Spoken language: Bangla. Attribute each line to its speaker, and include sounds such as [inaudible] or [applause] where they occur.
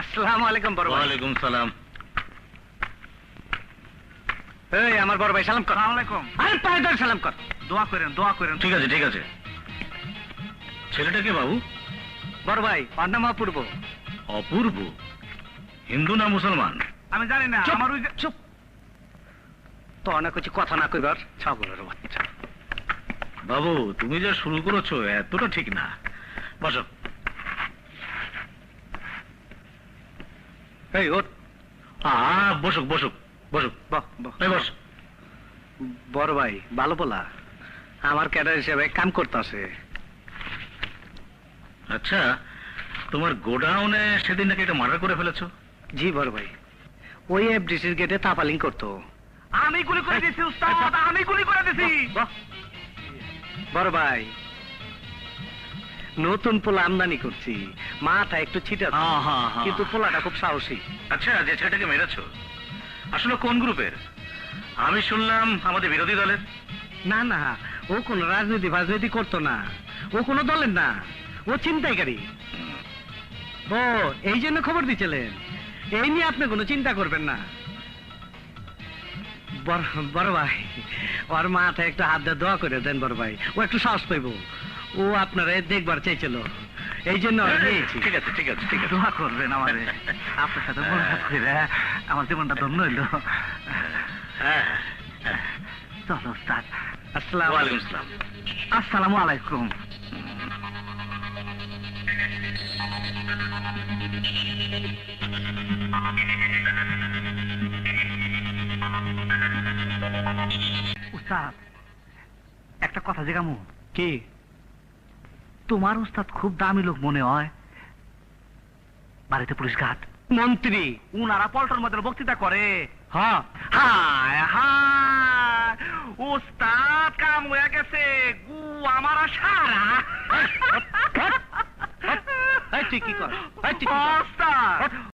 Speaker 1: আসসালামু আলাইকুম বড় ভাই।
Speaker 2: ওয়ালাইকুম সালাম।
Speaker 1: এই আমার বড় ভাই সালাম কর।
Speaker 3: আলাইকুম।
Speaker 1: আরে পায়ে ধরে সালাম কর।
Speaker 3: দোয়া করেন দোয়া করেন।
Speaker 2: ঠিক আছে ঠিক আছে। ছেলেটা কে বাবু?
Speaker 1: বড় ভাই ওর নাম অপূর্ব।
Speaker 2: অপূর্ব? হিন্দু না মুসলমান?
Speaker 3: আমি জানি না আমার ওই
Speaker 1: চুপ। তো অনেক কিছু কথা না কইবার ছাগলের বাচ্চা।
Speaker 2: বাবু তুমি যা শুরু করেছ এতটা ঠিক না। বসো।
Speaker 1: এই ওর
Speaker 2: আ বসুক বসুক বসুক।
Speaker 1: বাহ বাহ
Speaker 2: বস।
Speaker 1: বড় ভাই ভালো বলা। আমার ক্যাডার হিসেবে কাম করতেছে
Speaker 2: আচ্ছা তোমার গোডাউনে সেদিন নাকি একটা মার্ডার করে ফেলেছো?
Speaker 1: জি বড় ভাই। ওই এফডিসির গেটে তাপালিং করতো।
Speaker 3: আমি গুলি করে দিছি উস্তাদ আমি গুলি করে দিছি
Speaker 1: বড় ভাই নতুন পোলা আমদানি করছি। মাথা একটু ছিটা
Speaker 2: হ্যাঁ, হ্যাঁ, হ্যাঁ।
Speaker 1: কিন্তু পোলাটা খুব সাহসী।
Speaker 2: আচ্ছা যে ছেলেটাকে মেরেছো আসলে কোন গ্রুপের? আমি শুনলাম আমাদের বিরোধী দলের।
Speaker 1: না না ও কোনো রাজনীতি ফাজনীতি করতো না। ও কোনো দলের না। ও চিন্তাইকারী ও এই জন্য খবর দিছিলেন এই নিয়ে আপনি কোনো চিন্তা করবেন না। বড় বড় ভাই ওর মাথায় একটু হাত দিয়ে দোয়া করে দেন বড় ভাই। ও একটু সাহস পাইব। ও আপনারা দেখবার চাইছিল এই জন্য
Speaker 2: ঠিক আছে ঠিক আছে ঠিক আছে।
Speaker 3: দোয়া করবেন আমারে। [laughs] আপনার সাথে মোলাকাত করে আমার জীবনটা ধন্য হইল।
Speaker 2: হ্যাঁ হ্যাঁ।
Speaker 3: চলো উস্তাদ
Speaker 1: আসসালাম
Speaker 3: আলাইকুম। উস্তাদ একটা কথা জিগামু।
Speaker 1: কি?
Speaker 3: তোমার উস্তাদ খুব দামি লোক মনে হয় বাড়িতে পুলিশ ঘাট
Speaker 1: মন্ত্রী
Speaker 3: উনারা পল্টন মধ্যে বক্তৃতা করে
Speaker 1: হ্যাঁ
Speaker 3: হায় হায় কাম হয়ে গেছে গু আমার সারা
Speaker 1: ঠিকই কর